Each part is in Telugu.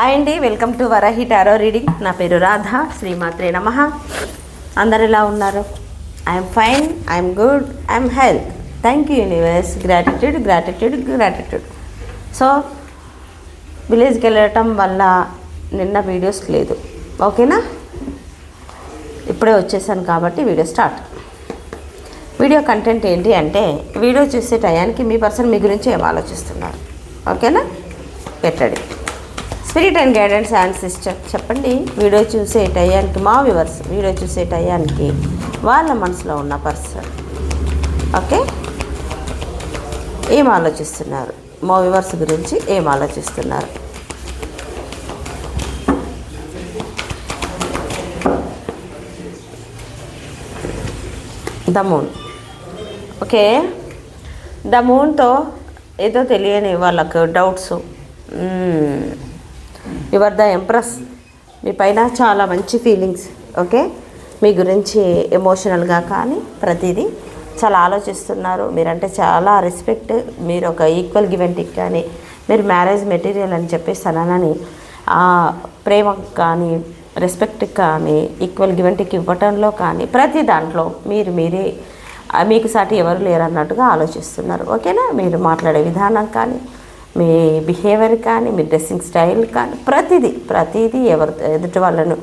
హాయ్ అండి welcome to Varahi tarot reading. నా పేరు రాధ శ్రీమాత్రే నమ. అందరు ఎలా ఉన్నారు? I'm fine I'm good I'm health. Thank you universe. Gratitude gratitude gratitude. So విలేజ్కి వెళ్ళటం వల్ల నిన్న వీడియోస్ లేదు. ఓకేనా? ఇప్పుడే వచ్చేసాను కాబట్టి వీడియో స్టార్ట్. వీడియో కంటెంట్ ఏంటి అంటే వీడియో చూసే టయానికి మీ పర్సన్ మీ గురించి ఏం ఆలోచిస్తున్నారు? ఓకేనా? పెట్టండి. Spirit and guidance and sister చెప్పండి వీడియో చూసే టయానికి మా వివర్స్ వీడియో చూసే టయానికి వాళ్ళ మనసులో ఉన్న పర్సన్ ఓకే? ఏం ఆలోచిస్తున్నారు? మా వ్యూవర్స్ గురించి ఏం ఆలోచిస్తున్నారు? The moon okay? ద మూన్తో ఏదో తెలియని వాళ్ళకు డౌట్స్ యువర్ ద ఎంప్రెస్. మీ పైన చాలా మంచి ఫీలింగ్స్ ఓకే? మీ గురించి ఎమోషనల్గా కానీ ప్రతిదీ చాలా ఆలోచిస్తున్నారు. మీరంటే చాలా రెస్పెక్ట్ మీరు ఒక ఈక్వల్ గివెంట్కి కానీ మీరు మ్యారేజ్ మెటీరియల్ అని చెప్పేసి అనని ఆ ప్రేమకు కానీ రెస్పెక్ట్ కానీ ఈక్వల్ గివెంట్కి ఇవ్వటంలో కానీ ప్రతి దాంట్లో మీరు మీరే మీకు సాటి ఎవరు లేరు అన్నట్టుగా ఆలోచిస్తున్నారు. ఓకేనా? మీరు మాట్లాడే విధానం కానీ మీ బిహేవియర్ కానీ మీ డ్రెస్సింగ్ స్టైల్ కానీ ప్రతిదీ ప్రతిదీ ఎవరి ఎదుటి వాళ్ళను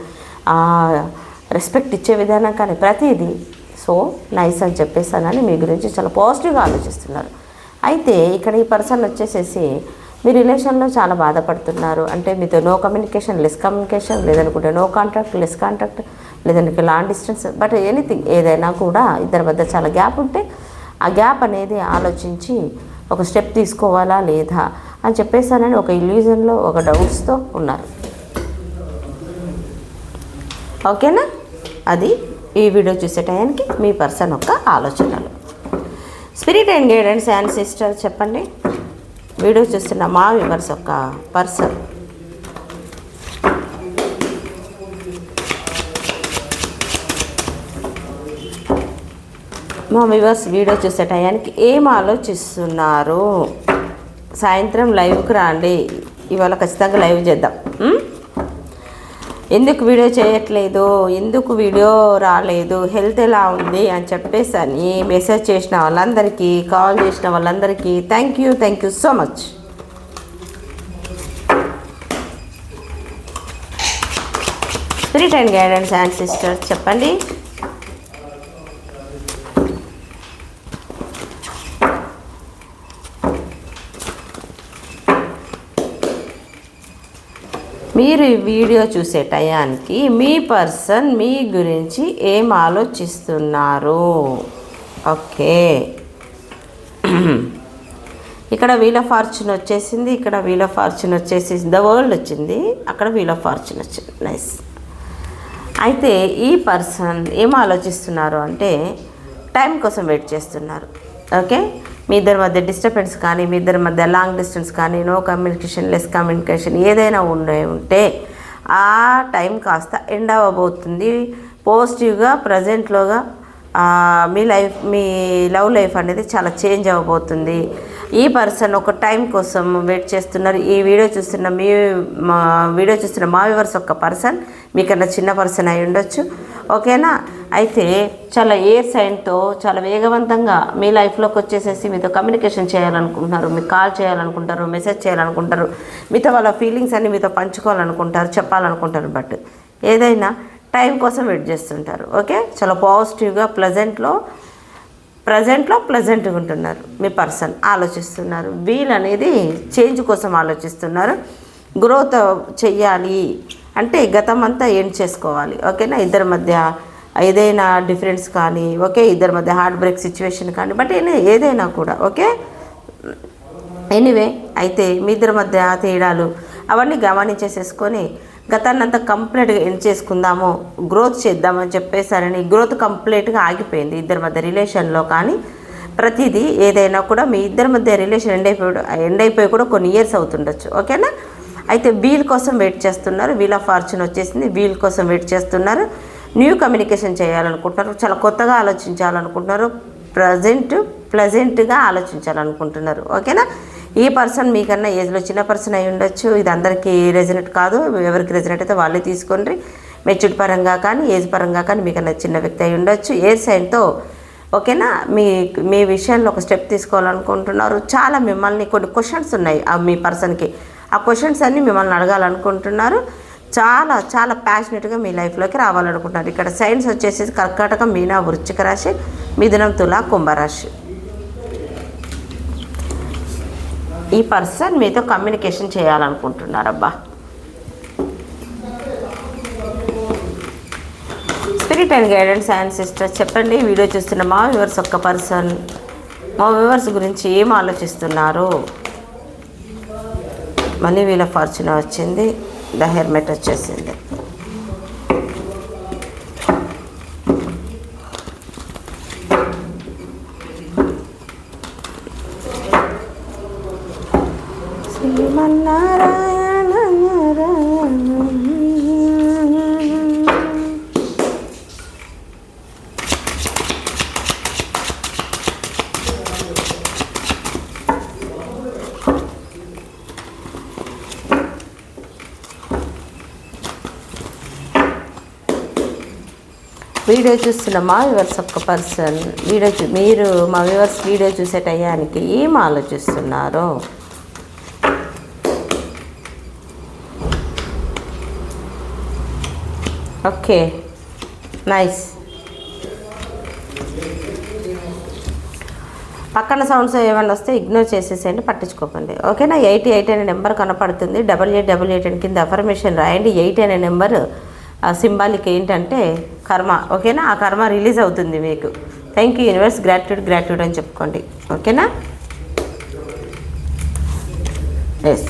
రెస్పెక్ట్ ఇచ్చే విధానం కానీ ప్రతిదీ. సో నైస్ అని చెప్పేసానని మీ గురించి చాలా పాజిటివ్గా ఆలోచిస్తున్నారు. అయితే ఇక్కడ ఈ పర్సన్ వచ్చేసేసి మీ రిలేషన్లో చాలా బాధపడుతున్నారు. అంటే మీతో నో కమ్యూనికేషన్ లెస్ కమ్యూనికేషన్ లేదనుకుంటే నో కాంటాక్ట్ లెస్ కాంటాక్ట్ లేదంటే లాంగ్ డిస్టెన్స్ బట్ ఎనీథింగ్ ఏదైనా కూడా ఇద్దరి మధ్య చాలా గ్యాప్ ఉంటే ఆ గ్యాప్ అనేది ఆలోచించి ఒక స్టెప్ తీసుకోవాలా లేదా అని చెప్పేసానని ఒక ఇల్యూజన్లో ఒక డౌట్స్తో ఉన్నారు. ఓకేనా? అది ఈ వీడియో చూసే టయానికి మీ పర్సన్ యొక్క ఆలోచనలు. Spirit and guidance and sister చెప్పండి. వీడియో చూస్తున్న మా వ్యూవర్స్ యొక్క పర్సన్. మా వివర్స్ వీడియో చూసే టయానికి ఏం ఆలోచిస్తున్నారు? సాయంత్రం లైవ్కి రండి. ఇవాళ ఖచ్చితంగా లైవ్ చేద్దాం. ఎందుకు వీడియో చేయట్లేదు? ఎందుకు వీడియో రాలేదు? హెల్త్ ఎలా ఉంది? అని చెప్పేసి అని మెసేజ్ చేసిన వాళ్ళందరికీ కాల్ చేసిన వాళ్ళందరికీ thank you thank you so much spirit and guidance and sister చెప్పండి. మీరు ఈ వీడియో చూసే టయానికి మీ పర్సన్ మీ గురించి ఏం ఆలోచిస్తున్నారు? ఓకే. ఇక్కడ వీల్ ఆఫ్ ఫార్చ్యూన్ వచ్చేసింది ఇక్కడ వీల్ ఆఫ్ ఫార్చ్యూన్ వచ్చేసి ద వరల్డ్ వచ్చింది అక్కడ వీల్ ఆఫ్ ఫార్చ్యూన్ వచ్చింది. నైస్ అయితే ఈ పర్సన్ ఏం ఆలోచిస్తున్నారు అంటే టైం కోసం వెయిట్ చేస్తున్నారు. ఓకే? మీ ఇద్దరి మధ్య డిస్టర్బెన్స్ కానీ మీ ఇద్దరి మధ్య లాంగ్ డిస్టెన్స్ కానీ నో కమ్యూనికేషన్ లెస్ కమ్యూనికేషన్ ఏదైనా ఉండే ఉంటే ఆ టైం కాస్త ఎండ్ అవ్వబోతుంది. పాజిటివ్గా ప్రజెంట్లోగా మీ లైఫ్ మీ లవ్ లైఫ్ అనేది చాలా చేంజ్ అవ్వబోతుంది. ఈ పర్సన్ ఒక టైం కోసం వెయిట్ చేస్తున్నారు. ఈ వీడియో చూస్తున్న మీ మా వీడియో చూస్తున్న మా వివర్స్ ఒక పర్సన్ మీకన్నా చిన్న పర్సన్ అయి ఉండొచ్చు. ఓకేనా? అయితే చాలా ఎయిర్ సైన్తో చాలా వేగవంతంగా మీ లైఫ్లోకి వచ్చేసేసి మీతో కమ్యూనికేషన్ చేయాలనుకుంటున్నారు. మీకు కాల్ చేయాలనుకుంటారు మెసేజ్ చేయాలనుకుంటారు. మీతో వాళ్ళ ఫీలింగ్స్ అన్ని మీతో పంచుకోవాలనుకుంటారు చెప్పాలనుకుంటారు. బట్ ఏదైనా టైం కోసం వెయిట్ చేస్తుంటారు. ఓకే? చాలా పాజిటివ్గా ప్లజెంట్లో ప్రజెంట్లో ప్లజెంట్గా ఉంటున్నారు. మీ పర్సన్ ఆలోచిస్తున్నారు. వీల్ అనేది చేంజ్ కోసం ఆలోచిస్తున్నారు. గ్రోత్ చెయ్యాలి అంటే గతం అంతా ఎండ్ చేసుకోవాలి? ఓకేనా? ఇద్దరి మధ్య ఏదైనా డిఫరెన్స్ కానీ ఓకే ఇద్దరి మధ్య హార్ట్ బ్రేక్ సిచ్యువేషన్ కానీ బట్ ఏదైనా- ఏదైనా కూడా ఓకే? ఎనీవే అయితే మీ ఇద్దరి మధ్య తేడాలు అవన్నీ గమనించేసేసుకొని గతాన్నంతా కంప్లీట్గా ఎండ్ చేసుకుందాము గ్రోత్ చేద్దామని చెప్పేసారని గ్రోత్ కంప్లీట్గా ఆగిపోయింది ఇద్దరి మధ్య రిలేషన్లో. కానీ ప్రతిదీ ఏదైనా కూడా మీ ఇద్దరి మధ్య రిలేషన్ ఎండ్ అయిపోయి ఎండ్ అయిపోయి కూడా కొన్ని ఇయర్స్ అవుతుండొచ్చు. ఓకేనా? అయితే వీల్ కోసం వెయిట్ చేస్తున్నారు. వీల్ ఆఫ్ ఫార్చ్యూన్ వచ్చేసింది. వీల్ కోసం వెయిట్ చేస్తున్నారు. న్యూ కమ్యూనికేషన్ చేయాలనుకుంటున్నారు. చాలా కొత్తగా ఆలోచించాలనుకుంటున్నారు. ప్రజెంట్ ప్లజెంట్గా ఆలోచించాలనుకుంటున్నారు. ఓకేనా? ఈ పర్సన్ మీకన్నా ఏజ్లో చిన్న పర్సన్ అయి ఉండొచ్చు ఇది అందరికీ రెజినెట్ కాదు ఎవరికి రెజినెట్ అయితే వాళ్ళే తీసుకోండి. మెచ్యూర్ పరంగా కానీ ఏజ్ పరంగా కానీ మీకన్నా చిన్న వ్యక్తి అయి ఉండొచ్చు. ఏ సైన్తో ఓకేనా? మీ మీ విషయంలో ఒక స్టెప్ తీసుకోవాలనుకుంటున్నారు. చాలా మిమ్మల్ని కొన్ని క్వశ్చన్స్ ఉన్నాయి ఆ మీ పర్సన్కి ఆ క్వశ్చన్స్ అన్నీ మిమ్మల్ని అడగాలనుకుంటున్నారు. చాలా చాలా ప్యాషనెట్గా మీ లైఫ్లోకి రావాలనుకుంటున్నారు. ఇక్కడ సైన్స్ వచ్చేసి కర్కాటక మీనా వృశ్చిక రాశి మిథునం తులా కుంభరాశి. ఈ పర్సన్ మీతో communication చేయాలనుకుంటున్నారబ్బా. Spirit and guidance and sister చెప్పండి వీడియో చూస్తున్న మా వ్యూవర్స్ ఒక్క పర్సన్. మా వ్యూవర్స్ గురించి ఏం ఆలోచిస్తున్నారు? మళ్ళీ వీళ్ళ ఫార్చున్ వచ్చింది ద హెల్మెట్ వచ్చేసింది. వీడియో చూస్తున్న మా వ్యూవర్స్ ఒక్క పర్సన్ వీడియో చూ మీరు మా వ్యూవర్స్ వీడియో చూసే టయానికి ఏం ఆలోచిస్తున్నారు? Okay nice. పక్కన సౌండ్స్ ఏమైనా వస్తే ఇగ్నోర్ చేసేసేయండి పట్టించుకోకండి. ఓకేనా? ఎయిట్ ఎయిట్ అనే నెంబర్ కనపడుతుంది. డబల్ ఎయిట్ డబల్ ఎయిట్ అని కింద అఫర్మేషన్ రాయండి. ఎయిట్ అనే నెంబర్ సింబాలిక్ ఏంటంటే కర్మ ఓకేనా? ఆ కర్మ రిలీజ్ అవుతుంది మీకు. Thank you universe gratitude gratitude అని చెప్పుకోండి. ఓకేనా? ఎస్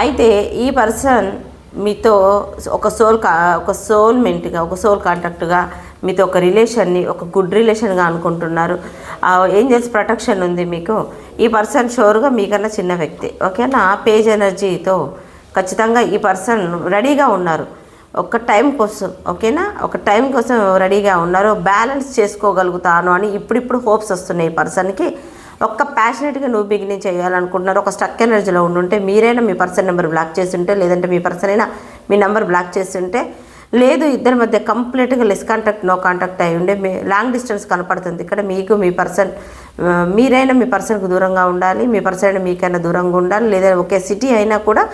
అయితే ఈ పర్సన్ మీతో ఒక సోల్ కా ఒక సోల్ మెంట్గా ఒక సోల్ కాంటాక్ట్గా మీతో ఒక రిలేషన్ని ఒక గుడ్ రిలేషన్గా అనుకుంటున్నారు. ఏంజల్స్ ప్రొటెక్షన్ ఉంది మీకు. ఈ పర్సన్ షోర్గా మీకన్నా చిన్న వ్యక్తి. ఓకేనా? పేజ్ ఎనర్జీతో ఖచ్చితంగా ఈ పర్సన్ రెడీగా ఉన్నారు. ఒక టైం కోసం ఓకేనా? ఒక టైం కోసం రెడీగా ఉన్నారు బ్యాలెన్స్ చేసుకోగలుగుతాను అని ఇప్పుడిప్పుడు హోప్స్ వస్తున్నాయి పర్సన్కి. ఒక్క ప్యాషనెట్గా నువ్వు బిగినింగ్ చేయాలనుకుంటున్నారు ఒక స్టక్ ఎనర్జీలో ఉండుంటే మీరైనా మీ పర్సన్ నెంబర్ బ్లాక్ చేస్తుంటే లేదంటే మీ పర్సన్ అయినా మీ నెంబర్ బ్లాక్ చేస్తుంటే లేదు ఇద్దరి మధ్య కంప్లీట్గా లెస్ కాంటాక్ట్ నో కాంటాక్ట్ అయి ఉండే మీ లాంగ్ డిస్టెన్స్ కనపడుతుంది. ఇక్కడ మీకు మీ పర్సన్ మీరైనా మీ పర్సన్కు దూరంగా ఉండాలి మీ పర్సన్ అయినా మీకైనా దూరంగా ఉండాలి లేదా ఒకే సిటీ అయినా కూడా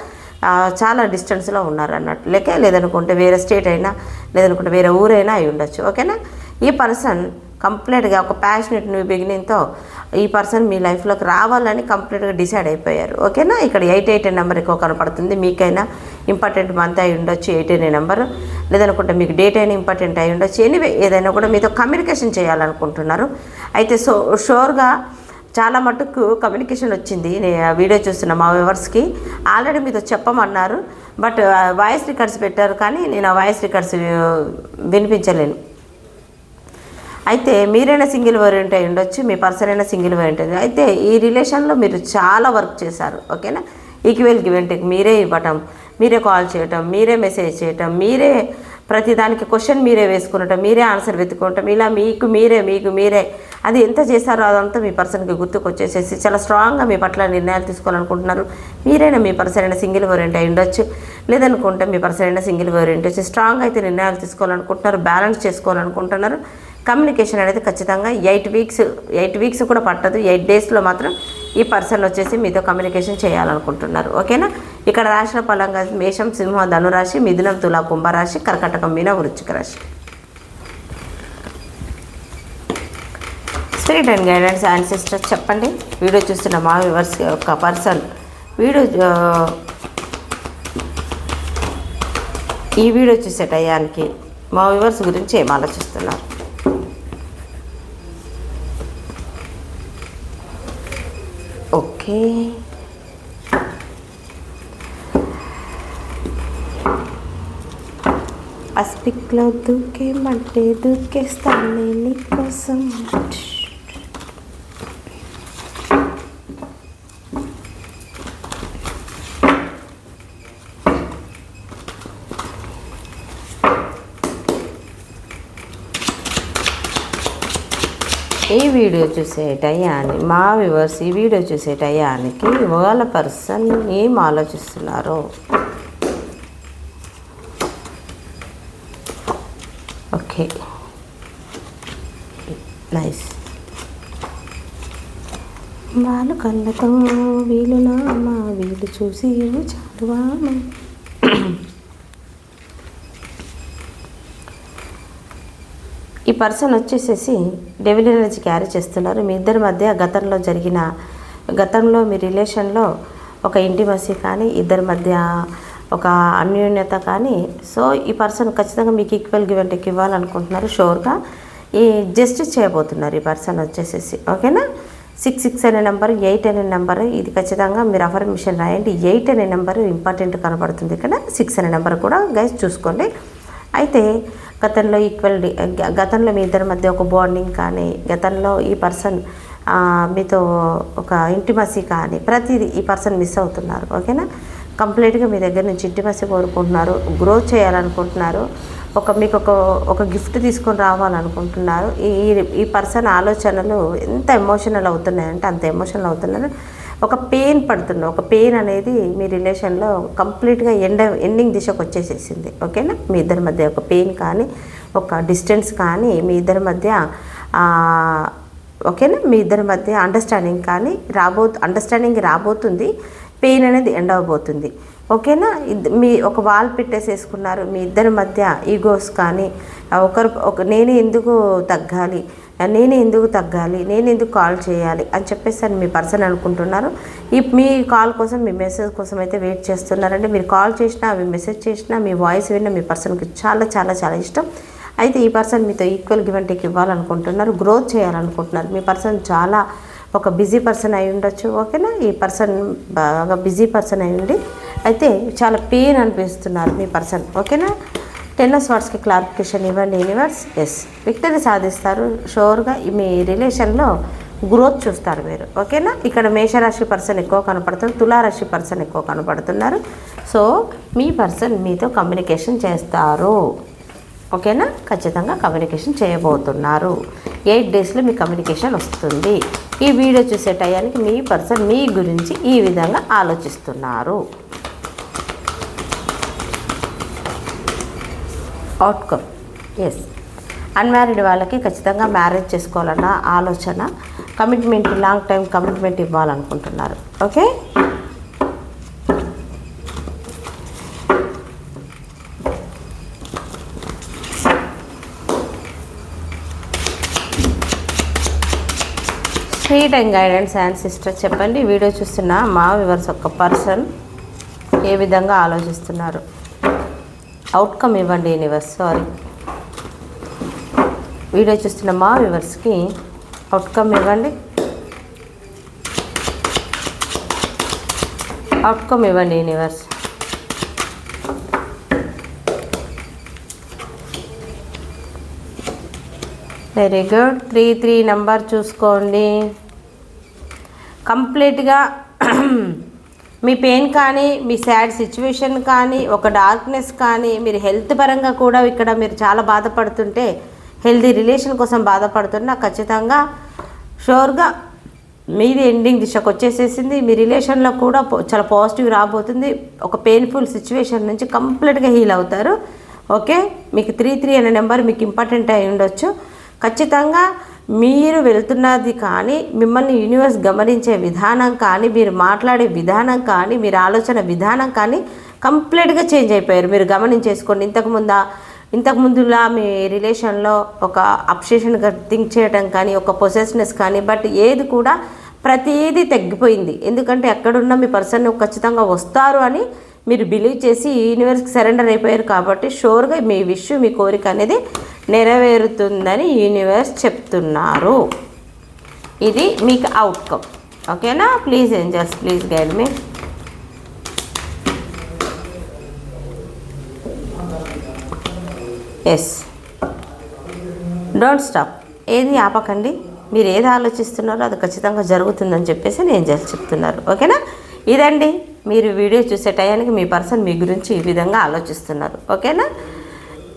చాలా డిస్టెన్స్లో ఉన్నారు అన్నట్టు. లేక లేదనుకుంటే వేరే స్టేట్ అయినా లేదనుకుంటే వేరే ఊరైనా అయి ఉండొచ్చు. ఓకేనా? ఈ పర్సన్ కంప్లీట్గా ఒక ప్యాషనెట్ న్యూ బిగినింగ్తో ఈ పర్సన్ మీ లైఫ్లోకి రావాలని కంప్లీట్గా డిసైడ్ అయిపోయారు. ఓకేనా? ఇక్కడ ఎయిట్ ఎయిట్ నెంబర్ ఎక్కువ కనపడుతుంది. మీకైనా ఇంపార్టెంట్ మంత్ అయి ఉండొచ్చు ఎయిట్ అనే నెంబర్ లేదనుకుంటే మీకు డేట్ అయినా ఇంపార్టెంట్ అయి ఉండొచ్చు. ఎనీవే ఏదైనా కూడా మీతో కమ్యూనికేషన్ చేయాలనుకుంటున్నారు. అయితే సో షోర్గా చాలా మటుకు కమ్యూనికేషన్ వచ్చింది. నేను వీడియో చూస్తున్న మా వ్యూవర్స్కి. ఆల్రెడీ మీతో చెప్పమన్నారు. బట్ వాయిస్ రికార్డ్స్ పెట్టారు కానీ నేను ఆ వాయిస్ రికార్డ్స్ వినిపించలేను. అయితే మీరైనా సింగిల్ వేరియంట్ అయి ఉండొచ్చు మీ పర్సన్ అయినా సింగిల్ వేరియంట్ అయింది అయితే ఈ రిలేషన్లో మీరు చాలా వర్క్ చేశారు. ఓకేనా ఈక్వెల్ గివెంట్కి మీరే ఇవ్వటం మీరే కాల్ చేయటం మీరే మెసేజ్ చేయటం మీరే ప్రతిదానికి క్వశ్చన్ మీరే వేసుకునటం మీరే ఆన్సర్ వెతుకుంటాం ఇలా మీకు మీరే మీకు మీరే అది ఎంత చేశారో అదంతా మీ పర్సన్కి గుర్తుకొచ్చేసేసి చాలా స్ట్రాంగ్గా మీ పట్ల నిర్ణయాలు తీసుకోవాలనుకుంటున్నారు. మీరైనా మీ పర్సన్ అయినా సింగిల్ వేరియంట్ అయి ఉండొచ్చు. లేదనుకుంటే మీ పర్సన్ అయినా సింగిల్ వేరియంట్ వచ్చి స్ట్రాంగ్ అయితే నిర్ణయాలు తీసుకోవాలనుకుంటున్నారు బ్యాలెన్స్ చేసుకోవాలనుకుంటున్నారు. కమ్యూనికేషన్ అనేది ఖచ్చితంగా ఎయిట్ వీక్స్ ఎయిట్ వీక్స్ కూడా పట్టదు. ఎయిట్ డేస్లో మాత్రం ఈ పర్సన్ వచ్చేసి మీతో కమ్యూనికేషన్ చేయాలనుకుంటున్నారు. ఓకేనా? ఇక్కడ రాసిన పలంగా మేషం సింహ ధనురాశి మిథునం తులా కుంభరాశి కర్కటకం మీన వృచ్చిక రాశి. స్పిరిట్ అండ్ గైడెన్స్ అండ్ చెప్పండి వీడియో చూస్తున్న మా వివర్స్ ఒక పర్సన్. వీడియో ఈ వీడియో చూసే టయానికి మా వివర్స్ గురించి ఏం ఆలోచిస్తున్నారు? ఓకే. అస్పిక్లో దూకేమంటే దూకేస్తాను నీకోసం. ఈ వీడియో చూసే టయాన్ని మా వివర్స్ ఈ వీడియో చూసే టయానికి వాళ్ళ పర్సన్ ఏం ఆలోచిస్తున్నారు? ఓకే. నైస్. వాళ్ళు కళ్ళతో వీలునా మా వీలు చూసి చాలు పర్సన్ వచ్చేసేసి డెవిల్ ఎనర్జీ క్యారీ చేస్తున్నారు. మీ ఇద్దరి మధ్య గతంలో జరిగిన గతంలో మీ రిలేషన్లో ఒక ఇంటిమసీ కానీ ఇద్దరి మధ్య ఒక అన్యోన్యత కానీ సో ఈ పర్సన్ ఖచ్చితంగా మీకు ఈక్వల్ గివ్ అండ్ ఇవ్వాలనుకుంటున్నారు షోర్గా. ఈ జస్టిస్ చేయబోతున్నారు ఈ పర్సన్ వచ్చేసేసి ఓకేనా? సిక్స్ సిక్స్ అనే నెంబర్ ఎయిట్ అనే నెంబర్ ఇది ఖచ్చితంగా మీరు అఫర్మేషన్ రాయండి. ఎయిట్ అనే నెంబర్ ఇంపార్టెంట్ కనబడుతుంది ఇక్కడ సిక్స్ అనే నెంబర్ కూడా గైస్ చూసుకోండి. అయితే గతంలో ఈక్వల్ గతంలో మీ ఇద్దరి మధ్య ఒక బాండింగ్ కానీ గతంలో ఈ పర్సన్ మీతో ఒక ఇంటిమసీ కానీ ప్రతిదీ ఈ పర్సన్ మిస్ అవుతున్నారు ఓకేనా? కంప్లీట్గా మీ దగ్గర నుంచి ఇంటిమసీ కోరుకుంటున్నారు గ్రోత్ చేయాలనుకుంటున్నారు ఒక మీకు ఒక ఒక గిఫ్ట్ తీసుకొని రావాలనుకుంటున్నారు ఈ ఈ పర్సన్ ఆలోచనలు ఎంత ఎమోషనల్ అవుతున్నాయంటే అంత ఎమోషనల్ అవుతున్నారు. ఒక పెయిన్ పడుతుంది ఒక పెయిన్ అనేది మీ రిలేషన్లో కంప్లీట్గా ఎండ ఎండింగ్ దిశకు వచ్చేసేసింది. ఓకేనా మీ ఇద్దరి మధ్య ఒక పెయిన్ కానీ ఒక డిస్టెన్స్ కానీ మీ ఇద్దరి మధ్య ఓకేనా మీ ఇద్దరి మధ్య అండర్స్టాండింగ్ కానీ రాబో అండర్స్టాండింగ్ రాబోతుంది. పెయిన్ అనేది ఎండ్ అవబోతుంది. ఓకేనా మీ ఒక వాల్ పెట్టేసేసుకున్నారు. మీ ఇద్దరి మధ్య ఈగోస్ కానీ ఒకరు ఒక నేను ఎందుకు తగ్గాలి? నేను ఎందుకు తగ్గాలి? నేను ఎందుకు కాల్ చేయాలి? అని చెప్పేసి అని మీ పర్సన్ అనుకుంటున్నారు. ఈ మీ కాల్ కోసం మీ మెసేజ్ కోసం అయితే వెయిట్ చేస్తున్నారంటే మీరు కాల్ చేసినా మీ మెసేజ్ చేసినా మీ వాయిస్ విన్నా మీ పర్సన్కి చాలా చాలా చాలా ఇష్టం. అయితే ఈ పర్సన్ మీతో ఈక్వల్ గివ్ అండ్ టేక్ ఇవ్వాలనుకుంటున్నారు గ్రోత్ చేయాలనుకుంటున్నారు. మీ పర్సన్ చాలా ఒక బిజీ పర్సన్ అయి ఉండొచ్చు ఓకేనా? ఈ పర్సన్ బాగా బిజీ పర్సన్ అయి ఉండి అయితే చాలా పెయిన్ అనిపిస్తున్నారు మీ పర్సన్ ఓకేనా? టెన్ ఆఫ్ వాట్స్కి క్లారిఫికేషన్ ఇవ్వండి యూనివర్స్. ఎస్ విక్టరీ సాధిస్తారు. షోర్గా మీ రిలేషన్లో గ్రోత్ చూస్తారు మీరు. ఓకేనా? ఇక్కడ మేషరాశి పర్సన్ ఎక్కువ కనపడుతుంది తులారాశి పర్సన్ ఎక్కువ కనపడుతున్నారు. సో మీ పర్సన్ మీతో కమ్యూనికేషన్ చేస్తారు. ఓకేనా? ఖచ్చితంగా కమ్యూనికేషన్ చేయబోతున్నారు. ఎయిట్ డేస్లో మీ కమ్యూనికేషన్ వస్తుంది. ఈ వీడియో చూసే టయానికి మీ పర్సన్ మీ గురించి ఈ విధంగా ఆలోచిస్తున్నారు. అవుట్కమ్ ఎస్ అన్మ్యారీడ్ వాళ్ళకి ఖచ్చితంగా మ్యారేజ్ చేసుకోవాలన్న ఆలోచన commitment long time commitment ఇవ్వాలనుకుంటున్నారు. Okay sweet and guidance and sister చెప్పండి. వీడియో చూస్తున్న మా వివర్స్ ఒక పర్సన్ ఏ విధంగా ఆలోచిస్తున్నారు? అవుట్కమ్ ఇవ్వండి యూనివర్స్ సారీ వీడియో చూస్తున్న మా వివర్స్కి అవుట్కమ్ ఇవ్వండి. అవుట్కమ్ ఇవ్వండి universe very good three three number చూసుకోండి. కంప్లీట్గా మీ పెయిన్ కానీ మీ సాడ్ సిచ్యువేషన్ కానీ ఒక డార్క్నెస్ కానీ మీరు హెల్త్ పరంగా కూడా ఇక్కడ మీరు చాలా బాధపడుతుంటే హెల్తీ రిలేషన్ కోసం బాధపడుతున్నా ఖచ్చితంగా షూర్గా మీది ఎండింగ్ దిశకు వచ్చేసేసింది. మీ రిలేషన్లో కూడా చాలా పాజిటివ్ రాబోతుంది. ఒక పెయిన్ఫుల్ సిచ్యువేషన్ నుంచి కంప్లీట్గా హీల్ అవుతారు. ఓకే మీకు త్రీ త్రీ అనే నెంబర్ మీకు ఇంపార్టెంట్ అయి ఉండొచ్చు. ఖచ్చితంగా మీరు వెళ్తున్నది కానీ మిమ్మల్ని యూనివర్స్ గమనించే విధానం కానీ మీరు మాట్లాడే విధానం కానీ మీరు ఆలోచన విధానం కానీ కంప్లీట్గా చేంజ్ అయిపోయారు. మీరు గమనించేసుకోండి. ఇంతకుముందా ఇంతకుముందులా మీ రిలేషన్లో ఒక అప్సేషన్గా థింక్ చేయడం కానీ ఒక పొసెస్నెస్ కానీ బట్ ఏది కూడా ప్రతిదీ తగ్గిపోయింది. ఎందుకంటే ఎక్కడున్న మీ పర్సన్ ఖచ్చితంగా వస్తారు అని మీరు బిలీవ్ చేసి యూనివర్స్కి సరెండర్ అయిపోయారు కాబట్టి షోర్గా మీ విష్ మీ కోరిక అనేది నెరవేరుతుందని యూనివర్స్ చెప్తున్నారు. ఇది మీకు అవుట్కమ్ ఓకేనా please angels please guide me yes don't stop ఏది ఆపకండి? మీరు ఏది ఆలోచిస్తున్నారో అది ఖచ్చితంగా జరుగుతుందని చెప్పేసి నేను చెప్తున్నారు. ఓకేనా ఇదండి. మీరు వీడియో చూసే టయానికి మీ పర్సన్ మీ గురించి ఈ విధంగా ఆలోచిస్తున్నారు. ఓకేనా?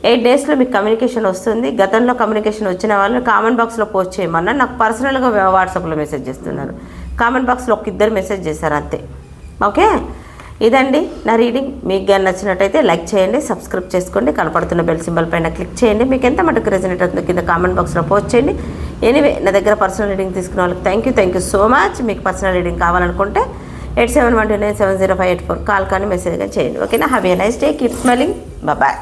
ఎయిట్ డేస్లో మీకు కమ్యూనికేషన్ వస్తుంది. గతంలో కమ్యూనికేషన్ వచ్చిన వాళ్ళని కామెంట్ బాక్స్లో పోస్ట్ చేయమన్నా నాకు పర్సనల్గా వాట్సాప్లో మెసేజ్ చేస్తున్నారు. కామెంట్ బాక్స్లో ఒక ఇద్దరు మెసేజ్ చేశారు అంతే. ఓకే? ఇదండి నా రీడింగ్ మీకు కానీ నచ్చినట్టయితే లైక్ చేయండి సబ్స్క్రైబ్ చేసుకోండి కనపడుతున్న బెల్ సింబల్ పైన క్లిక్ చేయండి. మీకు ఎంత మటుకు రెసినేట్ అవుతుందో కింద కామెంట్ బాక్స్లో పోస్ట్ చేయండి. ఎనీవే నా దగ్గర పర్సనల్ రీడింగ్ తీసుకున్న వాళ్ళకి thank you thank you so much మీకు పర్సనల్ రీడింగ్ కావాలనుకుంటే eight seven one two nine seven zero five eight four call కానీ మెసేజ్ కానీ చేయండి. ఓకేనా? Have a nice day keep smiling bye